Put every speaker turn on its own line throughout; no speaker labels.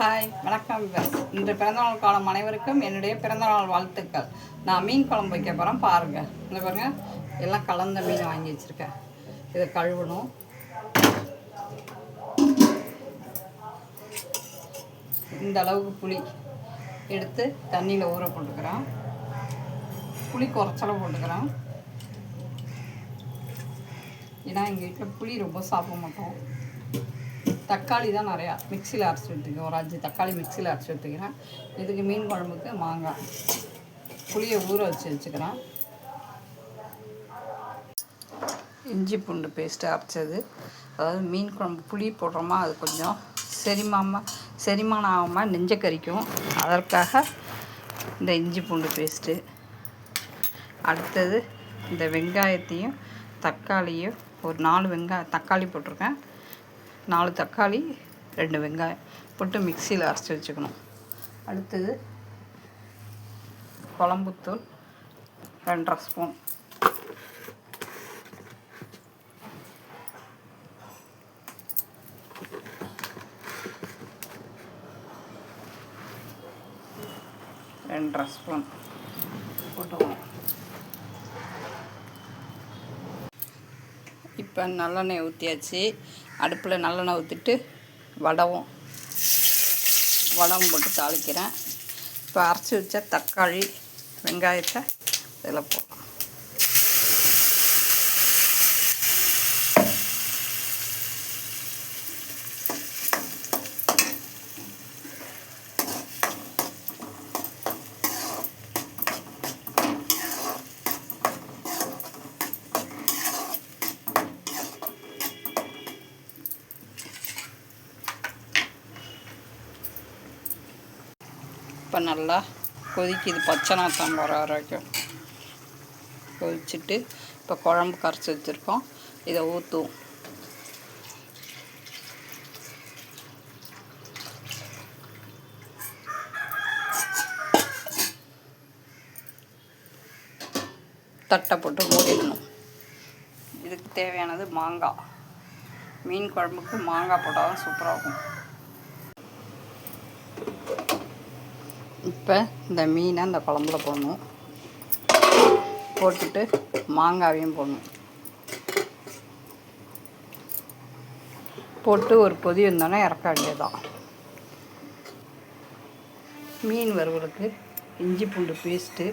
Hi வணக்கம் விவஸ். இன்று பிறந்தநாள் காலம் அனைவருக்கும் என்னுடைய பிறந்தநாள் வாழ்த்துக்கள். நான் மீன் குழம்பு வைக்க போகிறேன் பாருங்கள் இந்த பாருங்கள் எல்லாம் கலந்த மீன் வாங்கி வச்சுருக்கேன். இதை கழுவணும். இந்த அளவுக்கு புளி எடுத்து தண்ணியில் ஊற போட்டுக்கிறேன். புளி குறைச்சல போட்டுக்கிறேன். ஏன்னா எங்கள் வீட்டில் புளி ரொம்ப சாப்பிட மாட்டோம். தக்காளி தான் நிறையா. மிக்சியில் அரைச்சி எடுத்துக்கேன் ஒரு அஞ்சு தக்காளி மிக்சியில் அரைச்சி எடுத்துக்கிறேன். இதுக்கு மீன் குழம்புக்கு மாங்காய். புளியை ஊற வச்சு வச்சுக்கிறேன். இஞ்சி பூண்டு பேஸ்ட்டு அரைச்சது. அதாவது மீன் குழம்பு புளி போடுறோமா அது கொஞ்சம் செரிமாம செரிமானம் ஆகாமல் நெஞ்ச கறிக்கும் அதற்காக இந்த இஞ்சி பூண்டு பேஸ்ட்டு அடுத்தது இந்த வெங்காயத்தையும் தக்காளியும் ஒரு நாலு வெங்காயம் தக்காளி போட்டிருக்கேன். நாலு தக்காளி ரெண்டு வெங்காயம் போட்டு மிக்சியில் அரைச்சி வச்சுக்கணும். அடுத்தது குழம்புத்தூள் ரெண்டரை ஸ்பூன். ரெண்டரை ஸ்பூன் போட்டுக்கணும். இப்போ நல்லெண்ணெய் ஊற்றியாச்சு அடுப்பில் நல்லெண்ணெய் ஊற்றிட்டு வடவும் வடவும் போட்டு தாளிக்கிறேன். இப்போ அரைச்சி வச்ச தக்காளி வெங்காயத்தை இதில் போடலாம். இப்போ நல்லா கொதிக்குது. பச்சை நாத்தம் வர வரைக்கும். கொதிச்சுட்டு இப்போ குழம்பு கரைச்சி வச்சுருக்கோம். இதை ஊற்றுவோம் தட்டை போட்டு மூடிடணும். இதுக்கு தேவையானது மாங்காய். மீன் குழம்புக்கு மாங்காய் போட்டால் தான் சூப்பராக இருக்கும் இப்போ இந்த மீனை அந்த குழம்புல போடணும். போட்டுட்டு மாங்காவையும் போடணும். போட்டு ஒரு பொதி வந்தோன்னே இறக்க வேண்டியதுதான். மீன் வறுவலுக்கு இஞ்சி பூண்டு பேஸ்ட்டு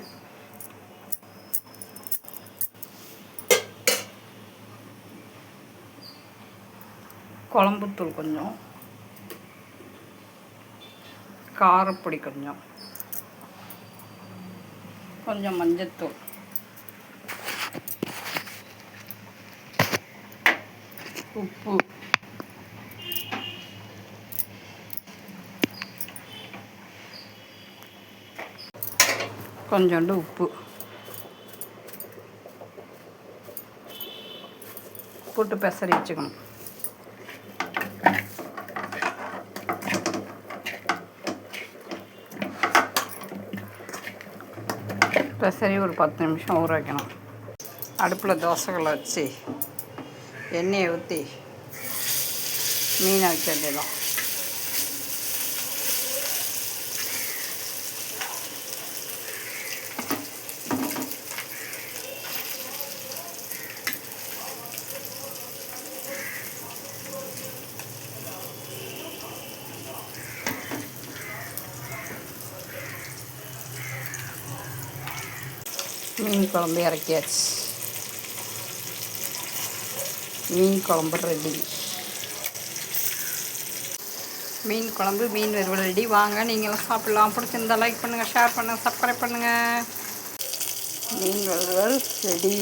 குழம்புத்தூள் கொஞ்சம். காரப்பொடி கொஞ்சம். கொஞ்சம் மஞ்சத்தூள். உப்பு. கொஞ்சோண்டு உப்பு. போட்டு பெசரி வச்சுக்கணும். பெசரி ஒரு பத்து நிமிஷம் ஊற வைக்கணும் அடுப்பில் தோசைகளை வச்சு எண்ணெயை ஊற்றி மீனை வைக்க வேண்டியதான் மீன் குழம்பு இறக்கியாச்சு மீன் குழம்பு ரெடி மீன் குழம்பு மீன் வறுவல் ரெடி வாங்க நீங்களும் சாப்பிட்லாம் பிடிச்சிருந்தா லைக் பண்ணுங்கள் ஷேர் பண்ணுங்கள் சப்ஸ்கிரைப் பண்ணுங்கள் மீன் வறுவல் ரெடி